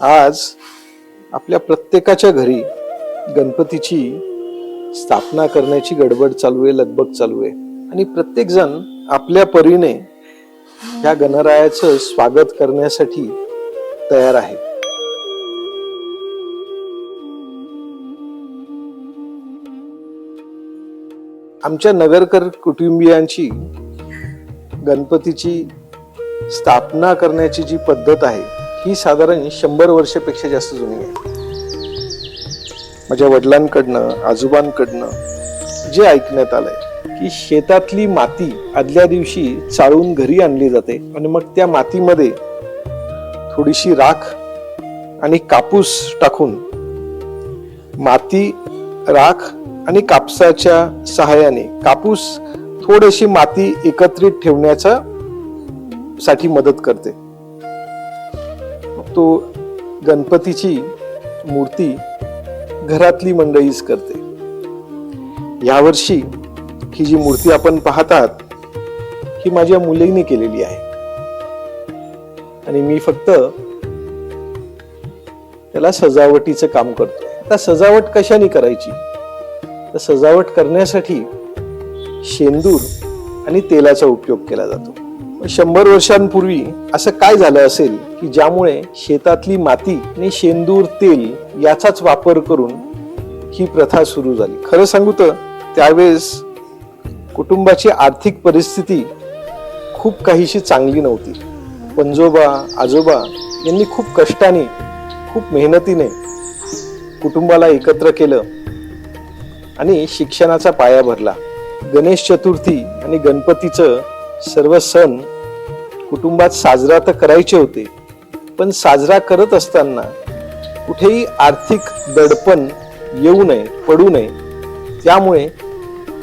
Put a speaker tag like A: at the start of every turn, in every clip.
A: आज आपल्या प्रत्येकाच्या घरी गणपतीची स्थापना करण्याची गडबड चालू आहे लगबग चालू आहे. आणि प्रत्येक जण आपल्या परीने या गणरायाचं स्वागत करण्यासाठी तयार आहे. आमच्या नगरकर कुटुंबियांची गणपतीची स्थापना करण्याची जी पद्धत आहे ही साधारण शंभर वर्षापेक्षा जास्त जुनी आहे. माझ्या वडिलांकडनं आजोबांकडनं जे ऐकण्यात आलंय की शेतातली माती आदल्या दिवशी चाळून घरी आणली जाते आणि मग त्या मातीमध्ये थोडीशी राख आणि कापूस टाकून माती राख आणि कापसाच्या सहाय्याने कापूस थोडीशी माती एकत्रित ठेवण्याचा साठी मदत करते. तो गणपतीची मूर्ती घरातली मंडळीच करते. यावर्षी ही जी मूर्ती आपण पाहतात ही माझ्या मुलीने केलेली आहे. आणि मी फक्त त्याला सजावटीचं काम करतो आता सजावट कशाने करायची? तर सजावट करण्यासाठी शेंदूर आणि तेलाचा उपयोग केला जातो. शंभर वर्षांपूर्वी असं काय झालं असेल की ज्यामुळे शेतातली माती आणि शेंदूर तेल याचाच वापर करून ही प्रथा सुरू झाली? खरं सांगू तर त्यावेळेस कुटुंबाची आर्थिक परिस्थिती खूप काहीशी चांगली नव्हती. पंजोबा आजोबा यांनी खूप कष्टाने खूप मेहनतीने कुटुंबाला एकत्र केलं आणि शिक्षणाचा पाया भरला. गणेश चतुर्थी आणि गणपतीचं सर्व सण कुटुंबात साजरा तर करायचे होते पण साजरा करत असताना कुठेही आर्थिक दडपण येऊ नये पडू नये त्यामुळे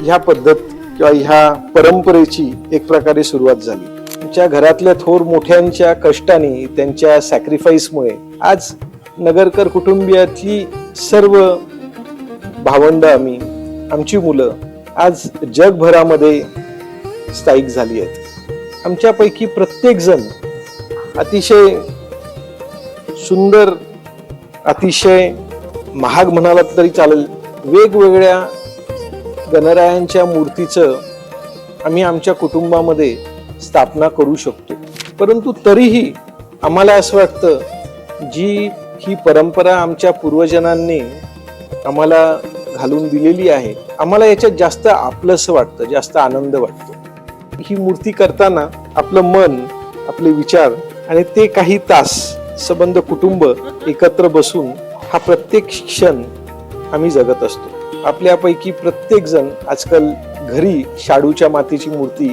A: ह्या पद्धत किंवा ह्या परंपरेची एक प्रकारे सुरुवात झाली. तुमच्या घरातल्या थोर मोठ्यांच्या कष्टाने त्यांच्या सॅक्रिफाईसमुळे आज नगरकर कुटुंबियातली सर्व भावंड आम्ही आमची मुलं आज जगभरामध्ये स्थायिक झाली आहेत. आमच्यापैकी प्रत्येक जण अतिशय सुंदर अतिशय महाग म्हणालात तरी चालेल वेगवेगळ्या गणरायांच्या मूर्तीचं आम्ही आमच्या कुटुंबामध्ये स्थापना करू शकतो. परंतु तरीही आम्हाला असं वाटतं जी ही परंपरा आमच्या पूर्वजनांनी आम्हाला घालून दिलेली आहे आम्हाला याच्यात जास्त आपलंसं वाटतं जास्त आनंद वाटतो. ही मूर्ती करताना आपलं मन आपले विचार आणि ते काही तास संबंध कुटुंब एकत्र बसून हा प्रत्येक क्षण आम्ही जगत असतो. आपल्यापैकी प्रत्येक जण आजकाल घरी शाडूच्या मातीची मूर्ती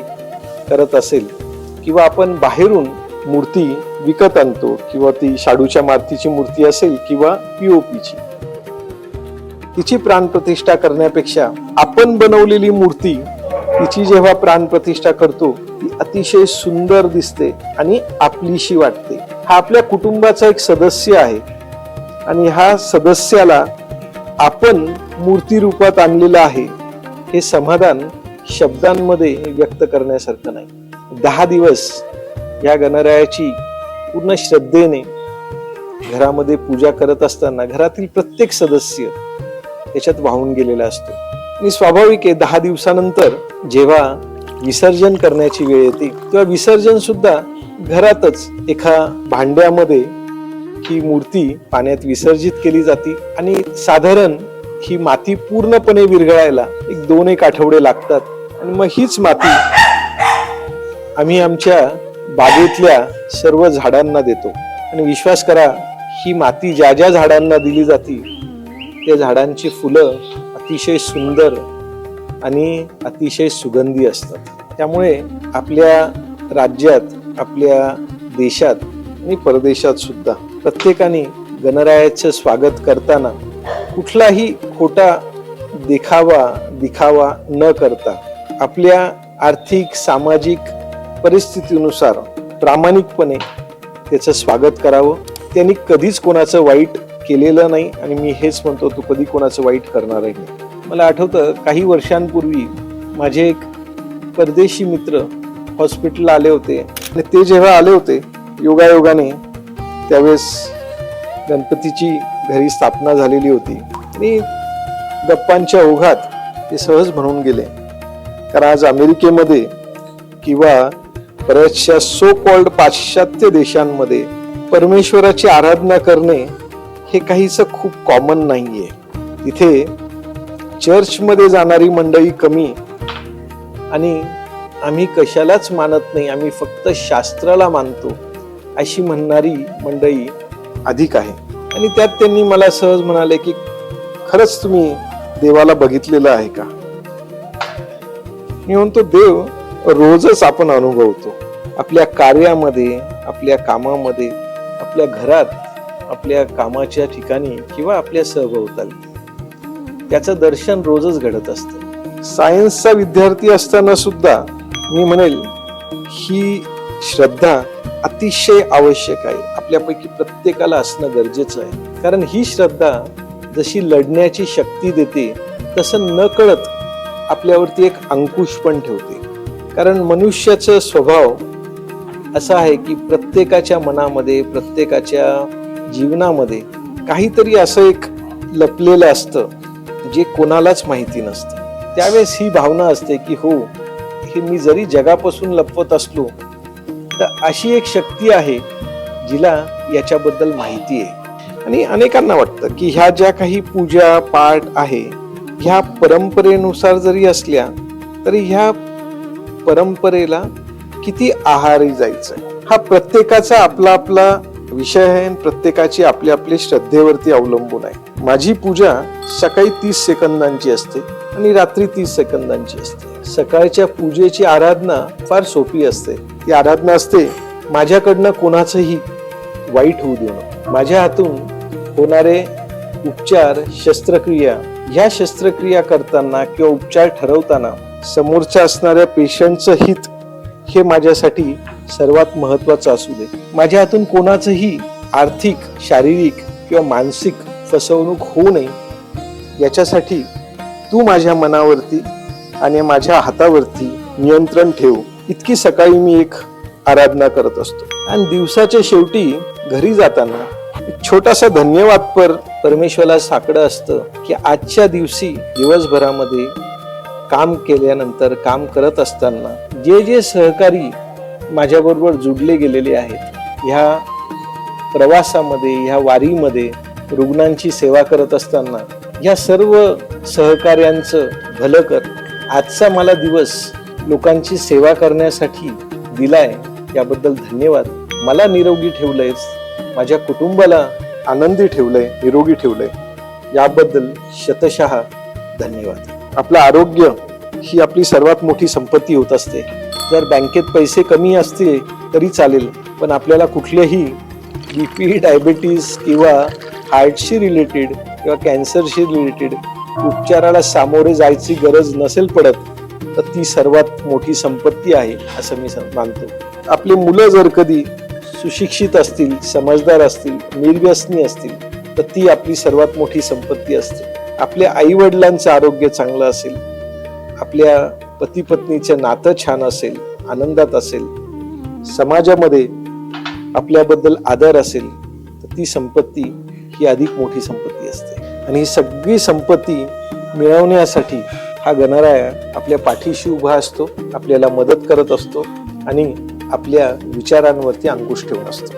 A: करत असेल किंवा आपण बाहेरून मूर्ती विकत आणतो किंवा ती शाडूच्या मातीची मूर्ती असेल किंवा पीओपीची तिची प्राणप्रतिष्ठा करण्यापेक्षा आपण बनवलेली मूर्ती तिची जेव्हा प्राणप्रतिष्ठा करतो ती अतिशय सुंदर दिसते आणि आपलीशी वाटते. हा आपल्या कुटुंबाचा एक सदस्य आहे. आणि ह्या सदस्याला आपण मूर्ती रूपात आणलेलं आहे. हे समाधान शब्दांमध्ये व्यक्त करण्यासारखं नाही. दहा दिवस या गणरायाची पूर्ण श्रद्धेने घरामध्ये पूजा करत असताना घरातील प्रत्येक सदस्य त्याच्यात वाहून गेलेला असतो. आणि स्वाभाविक आहे दहा दिवसानंतर जेव्हा विसर्जन करण्याची वेळ येते तेव्हा विसर्जन सुद्धा घरातच एका भांड्यामध्ये ही मूर्ती पाण्यात विसर्जित केली जाते आणि साधारण ही माती पूर्णपणे विरघळायला एक दोन एक आठवडे लागतात. आणि मग हीच माती आम्ही आमच्या बागेतल्या सर्व झाडांना देतो. आणि विश्वास करा ही माती ज्या ज्या झाडांना दिली जाते त्या झाडांची फुलं अतिशय सुंदर आणि अतिशय सुगंधी असतात. त्यामुळे आपल्या राज्यात आपल्या देशात आणि परदेशात सुद्धा प्रत्येकाने गणरायाचं स्वागत करताना कुठलाही खोटा देखावा दिखावा न करता आपल्या आर्थिक सामाजिक परिस्थितीनुसार प्रामाणिकपणे त्याचं स्वागत करावं. त्यांनी कधीच कोणाचं वाईट केलेलं नाही आणि मी हेच म्हणतो तू कधी कोणाचं वाईट करणारही नाही मला आठवतं काही वर्षांपूर्वी माझे एक परदेशी मित्र हॉस्पिटलला आले होते. आणि ते जेव्हा आले होते योगायोगाने त्यावेळेस गणपतीची घरी स्थापना झालेली होती. आणि गप्पांच्या ओघात ते सहज म्हणून गेले. कारण आज अमेरिकेमध्ये किंवा बऱ्याचशा सो कॉल्ड पाश्चात्य देशांमध्ये परमेश्वराची आराधना करणे हे काहीच खूप कॉमन नाहीये. तिथे चर्चमध्ये जाणारी मंडळी कमी आणि आम्ही कशालाच मानत नाही आम्ही फक्त शास्त्राला मानतो अशी म्हणणारी मंडळी अधिक आहे. आणि त्यात त्यांनी मला सहज म्हणाले की खरंच तुम्ही देवाला बघितलेलं आहे का? मी म्हणतो देव रोजच आपण अनुभवतो. आपल्या कार्यामध्ये आपल्या कामामध्ये आपल्या घरात आपल्या कामाच्या ठिकाणी किंवा आपल्या सहभोवताली. त्याचं दर्शन रोजच घडत असतं. सायन्सचा विद्यार्थी असताना सुद्धा मी म्हणेल ही श्रद्धा अतिशय आवश्यक आहे. आपल्यापैकी प्रत्येकाला असणं गरजेचं आहे. कारण ही श्रद्धा जशी लढण्याची शक्ती देते तसं न कळत आपल्यावरती एक अंकुश पण ठेवते. कारण मनुष्याचा स्वभाव असा आहे की प्रत्येकाच्या मनामध्ये प्रत्येकाच्या जीवनामध्ये काहीतरी असं एक लपलेलं असतं जे कोणालाच माहिती नसतं. त्यावेळेस ही भावना असते की हो हे मी जरी जगापासून लपवत असलो तर अशी एक शक्ती आहे जिला याच्याबद्दल माहिती आहे. आणि अनेकांना वाटतं की ह्या ज्या काही पूजा पाठ आहे ह्या परंपरेनुसार जरी असल्या तरी ह्या परंपरेला किती आहारी जायचं हा प्रत्येकाचा आपला आपला विषय आहे प्रत्येकाची आपल्या आपल्या श्रद्धेवरती अवलंबून आहे. माझी पूजा सकाळी तीस सेकंदांची असते आणि रात्री तीस सेकंदांची असते. सकाळच्या पूजेची आराधना फार सोपी असते. ती आराधना असते माझ्याकडनं कोणाचंही वाईट होऊ देणं. माझ्या हातून होणारे उपचार शस्त्रक्रिया ह्या शस्त्रक्रिया करताना किंवा उपचार ठरवताना समोरच्या असणाऱ्या पेशंटचं हित हे माझ्यासाठी सर्वात महत्वाचं असू दे. माझ्या हातून कोणाचंही आर्थिक शारीरिक किंवा मानसिक फसवणूक होऊ नये. याच्यासाठी तू माझ्या मनावरती आणि माझ्या हातावरती नियंत्रण ठेव. इतकी सकाळी मी एक आराधना करत असतो. आणि दिवसाच्या शेवटी घरी जाताना एक छोटासा धन्यवाद पर परमेश्वराला साकडं असतं की आजच्या दिवशी दिवसभरामध्ये काम केल्यानंतर काम करत असताना जे जे सहकारी माझ्याबरोबर जुडले गेलेले आहेत. ह्या प्रवासामध्ये ह्या वारीमध्ये रुग्णांची सेवा करत असताना ह्या सर्व सहकार्यांचं भलं कर. आजचा मला दिवस लोकांची सेवा करण्यासाठी दिलाय याबद्दल धन्यवाद. मला निरोगी ठेवलंयस माझ्या कुटुंबाला आनंदी ठेवलंय निरोगी ठेवलंय. याबद्दल शतशः धन्यवाद. आपलं आरोग्य ही आपली सर्वात मोठी संपत्ती होत असते. जर बँकेत पैसे कमी असतील तरी चालेल पण आपल्याला कुठलेही बी पी डायबिटीस किंवा हार्टशी रिलेटेड किंवा कॅन्सरशी रिलेटेड उपचाराला सामोरे जायची गरज नसेल पडत तर ती सर्वात मोठी संपत्ती आहे असं मी मानतो. आपली मुलं जर कधी सुशिक्षित असतील समजदार असतील निर्व्यसनी असतील तर ती आपली सर्वात मोठी संपत्ती असते. आपल्या आईवडिलांचं आरोग्य चांगलं असेल आपल्या पती पत्नीचं नातं छान असेल आनंदात असेल समाजामध्ये आपल्याबद्दल आदर असेल तर ती संपत्ती ही अधिक मोठी संपत्ती असते. आणि ही सगळी संपत्ती मिळवण्यासाठी हा गणराया आपल्या पाठीशी उभा असतो आपल्याला मदत करत असतो आणि आपल्या विचारांवरती अंकुश ठेवून असतो.